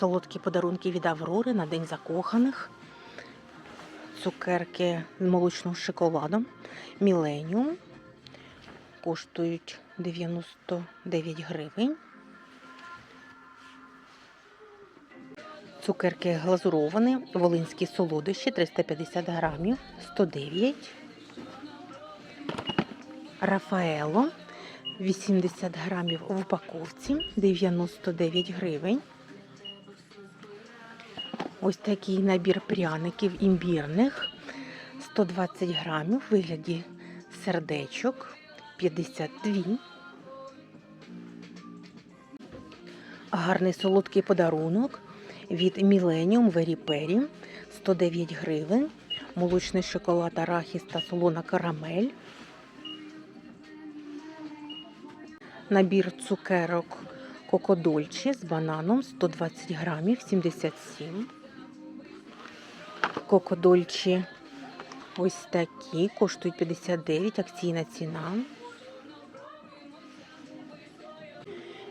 Солодкі подарунки від Аврори на День закоханих. Цукерки з молочним шоколадом. Міленіум. Коштують 99 гривень. Цукерки глазуровані, волинські солодощі 350 грамів, 109. Рафаело 80 грамів в упаковці, 99 гривень. Ось такий набір пряників імбірних 120 грамів в вигляді сердечок 52. Гарний солодкий подарунок від Millennium Very Perry 109 гривень. Молочний шоколад арахіс та солона карамель. Набір цукерок Кокодольчі з бананом 120 грамів 77. Кокодольчі ось такі, коштують 59, акційна ціна.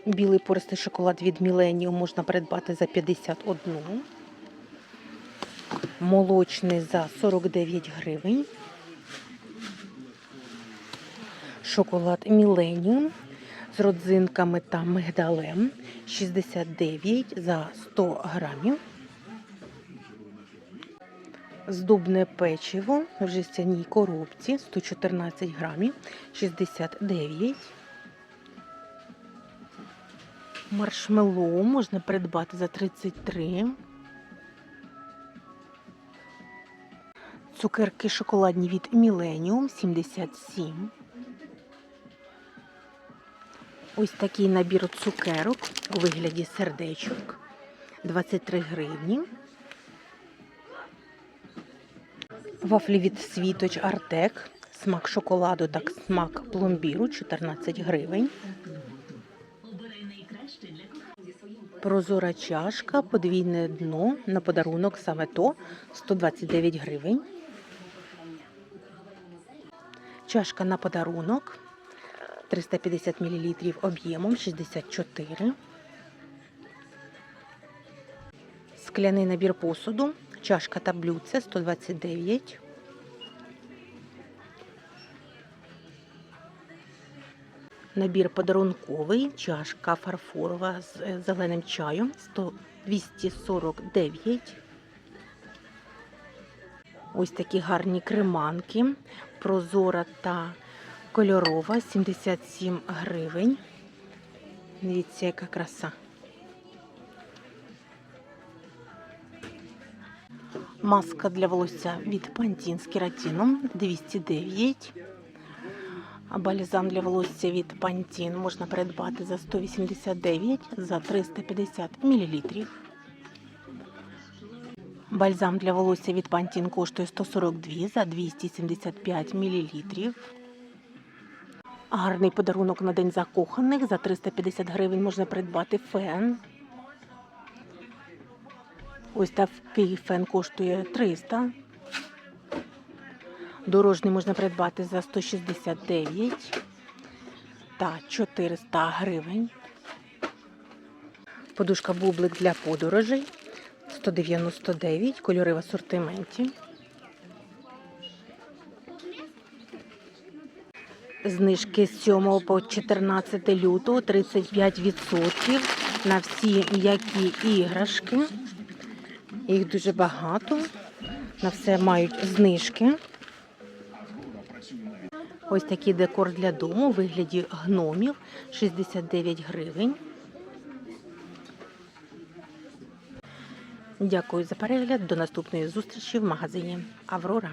Білий пористий шоколад від Millennium можна придбати за 51. Молочний за 49 гривень. Шоколад Millennium з родзинками та мигдалем 69 за 100 грамів. Здобне печиво в жестяній коробці 114 грамів 69. Маршмеллоу можна придбати за 33. Цукерки шоколадні від Millennium 77. Ось такий набір цукерок у вигляді сердечок 23 гривні. Вафлі від світоч Артек. Смак шоколаду та смак пломбіру 14 гривень. Прозора чашка, подвійне дно на подарунок саме то 129 гривень. Чашка на подарунок 350 мл об'ємом 64. Скляний набір посуду, чашка та блюдце 129. Набір подарунковий, чашка фарфорова з е, зеленим чаєм 100 249. Ось такі гарні креманки, прозора та кольорова 77 гривень. Дивіться, яка краса. Маска для волосся від Pantene з кератином 209. Бальзам для волосся від Pantene можна придбати за 189 за 350 мл. Бальзам для волосся від Pantene коштує 142 за 275 мл. Гарний подарунок на День закоханих. За 350 гривень можна придбати фен. Ось такий фен коштує 300. Дорожний можна придбати за 169 та 400 гривень. Подушка бублик для подорожей 199, кольори в асортименті. Знижки з 7 по 14 лютого 35% на всі м'які іграшки. Їх дуже багато. На все мають знижки. Ось такий декор для дому у вигляді гномів 69 гривень. Дякую за перегляд. До наступної зустрічі в магазині Аврора.